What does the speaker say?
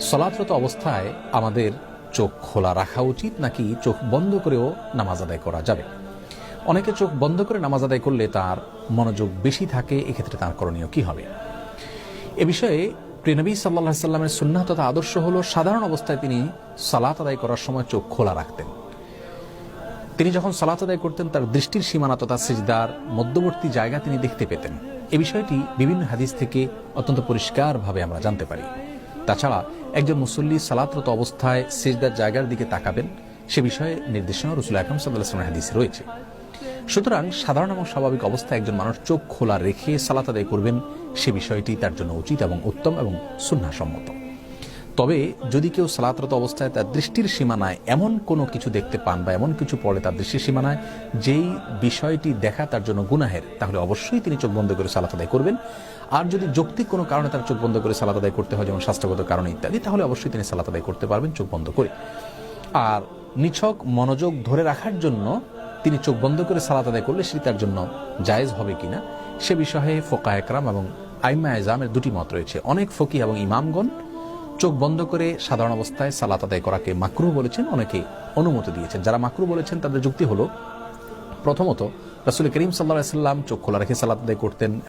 সলাতরত অবস্থায় আমাদের চোখ খোলা রাখা উচিত নাকি চোখ বন্ধ করেও নামাজ আদায় করা যাবে? অনেকে চোখ বন্ধ করে নামাজ আদায় করলে তার মনোযোগ বেশি থাকে, এক্ষেত্রে তার করণীয় কি হবে? এ বিষয়ে প্রিয়নবী সাল্লাহ সাল্লামের সুন্নাহ তথা আদর্শ হলো সাধারণ অবস্থায় তিনি সালাত আদায় করার সময় চোখ খোলা রাখতেন। তিনি যখন সালাত আদায় করতেন, তার দৃষ্টির সীমানা তথা সিজদার মধ্যবর্তী জায়গা তিনি দেখতে পেতেন। এ বিষয়টি বিভিন্ন হাদিস থেকে অত্যন্ত পরিষ্কারভাবে আমরা জানতে পারি। তাছাড়া একজন মুসল্লি সালাতরত অবস্থায় সিজদার জায়গার দিকে তাকাবেন, সে বিষয়ে নির্দেশনা রসুল আকরম সাল্লাহ হাদিস রয়েছে। সুতরাং সাধারণ এবং স্বাভাবিক অবস্থায় একজন মানুষ চোখ খোলা রেখে সালাত আদায় করবেন, সে বিষয়টি তার জন্য উচিত এবং উত্তম এবং সুন্নাসম্মত তবে যদি কেউ সালাতরত অবস্থায় তার দৃষ্টির সীমানায় এমন কোনো কিছু দেখতে পান বা এমন কিছু পড়ে তার দৃষ্টির সীমানায়, যেই বিষয়টি দেখা তার জন্য গুনাহের, তাহলে অবশ্যই তিনি চোখ বন্ধ করে সালাত আদায় করবেন। আর যদি যৌক্তিক কোনো কারণে তার চোখ বন্ধ করে সালাত আদায় করতে হয়, যেমন স্বাস্থ্যগত কারণে ইত্যাদি, তাহলে অবশ্যই তিনি সালাত আদায় করতে পারবেন চোখ বন্ধ করে। আর নিছক মনোযোগ ধরে রাখার জন্য তিনি চোখ বন্ধ করে সালাত আদায় করলে সেটি তার জন্য জায়েজ হবে কিনা, সে বিষয়ে ফোকা একরাম এবং আইমা এজামের দুটি মত রয়েছে। অনেক ফকি এবং ইমামগণ চোখ বন্ধ করে সাধারণ অবস্থায় সালাত আদায় করাকে মাকরু বলেছেন, অনেকে অনুমতি দিয়েছেন। যারা মাকরু বলেছেন, তাদের যুক্তি হলো, প্রথমত, রাসুল করিম সাল্লাহ সাল্লাম চোখ খোলা রেখে সালাত আদায় করতেন।